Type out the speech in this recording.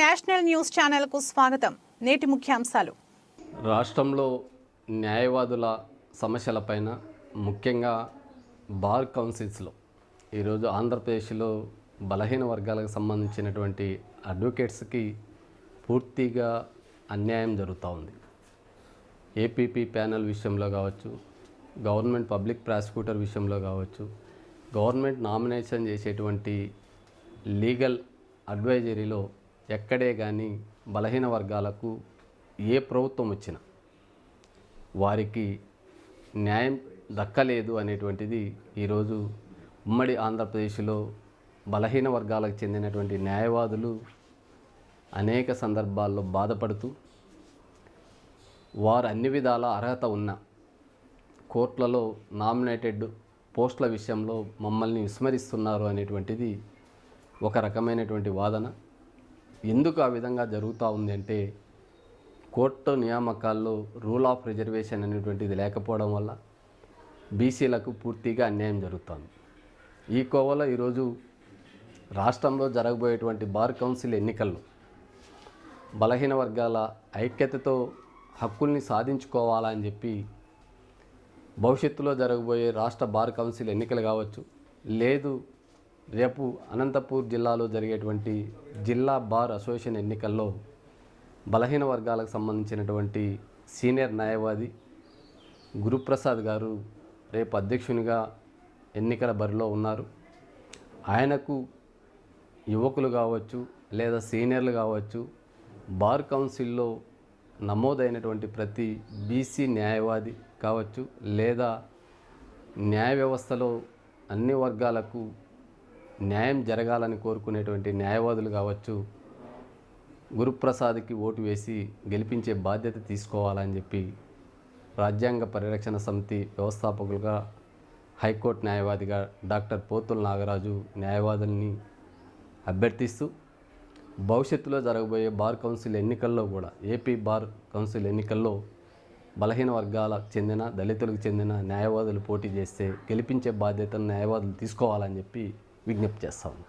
National news ఛానల్కు స్వాగతం. నేటి ముఖ్యాంశాలు. రాష్ట్రంలో న్యాయవాదుల సమస్యలపైన ముఖ్యంగా బార్ కౌన్సిల్స్లో ఈరోజు ఆంధ్రప్రదేశ్లో బలహీన వర్గాలకు సంబంధించినటువంటి అడ్వకేట్స్కి పూర్తిగా అన్యాయం జరుగుతూ ఉంది. ఏపీపీ ప్యానెల్ విషయంలో కావచ్చు గవర్నమెంట్ పబ్లిక్ ప్రాసిక్యూటర్ విషయంలో కావచ్చు గవర్నమెంట్ నామినేషన్ చేసేటువంటి లీగల్ అడ్వైజరీలో ఎక్కడే కానీ బలహీన వర్గాలకు ఏ ప్రభుత్వం వచ్చినా వారికి న్యాయం దక్కలేదు అనేటువంటిది ఈరోజు ఉమ్మడి ఆంధ్రప్రదేశ్లో బలహీన వర్గాలకు చెందినటువంటి న్యాయవాదులు అనేక సందర్భాల్లో బాధపడుతూ వారు అన్ని విధాల అర్హత ఉన్న కోర్టులలో నామినేటెడ్ పోస్టుల విషయంలో మమ్మల్ని విస్మరిస్తున్నారు అనేటువంటిది ఒక రకమైనటువంటి వాదన. ఎందుకు ఆ విధంగా జరుగుతూ ఉంది అంటే కోర్టు నియామకాల్లో రూల్ ఆఫ్ రిజర్వేషన్ అనేటువంటిది లేకపోవడం వల్ల బీసీలకు పూర్తిగా అన్యాయం జరుగుతుంది. ఈ కోవలో ఈరోజు రాష్ట్రంలో జరగబోయేటువంటి బార్ కౌన్సిల్ ఎన్నికల్లో బలహీన వర్గాల ఐక్యతతో హక్కుల్ని సాధించుకోవాలని చెప్పి భవిష్యత్తులో జరగబోయే రాష్ట్ర బార్ కౌన్సిల్ ఎన్నికలు కావచ్చు లేదు రేపు అనంతపూర్ జిల్లాలో జరిగేటువంటి జిల్లా బార్ అసోసియేషన్ ఎన్నికల్లో బలహీన వర్గాలకు సంబంధించినటువంటి సీనియర్ న్యాయవాది గురుప్రసాద్ గారు రేపు అధ్యక్షునిగా ఎన్నికల బరిలో ఉన్నారు. ఆయనకు యువకులు కావచ్చు లేదా సీనియర్లు కావచ్చు బార్ కౌన్సిల్లో నమోదైనటువంటి ప్రతి బీసీ న్యాయవాది కావచ్చు లేదా న్యాయ వ్యవస్థలో అన్ని వర్గాలకు న్యాయం జరగాలని కోరుకునేటువంటి న్యాయవాదులు కావచ్చు గురుప్రసాద్కి ఓటు వేసి గెలిపించే బాధ్యత తీసుకోవాలని చెప్పి రాజ్యాంగ పరిరక్షణ సమితి వ్యవస్థాపకులుగా హైకోర్టు న్యాయవాదిగా డాక్టర్ పోతుల నాగరాజు న్యాయవాదుల్ని అభ్యర్థిస్తూ భవిష్యత్తులో జరగబోయే బార్ కౌన్సిల్ ఎన్నికల్లో కూడా ఏపీ బార్ కౌన్సిల్ ఎన్నికల్లో బలహీన వర్గాలకు చెందిన దళితులకు చెందిన న్యాయవాదులు పోటీ చేస్తే గెలిపించే బాధ్యతను న్యాయవాదులు తీసుకోవాలని చెప్పి విజ్ఞప్తి చేస్తాము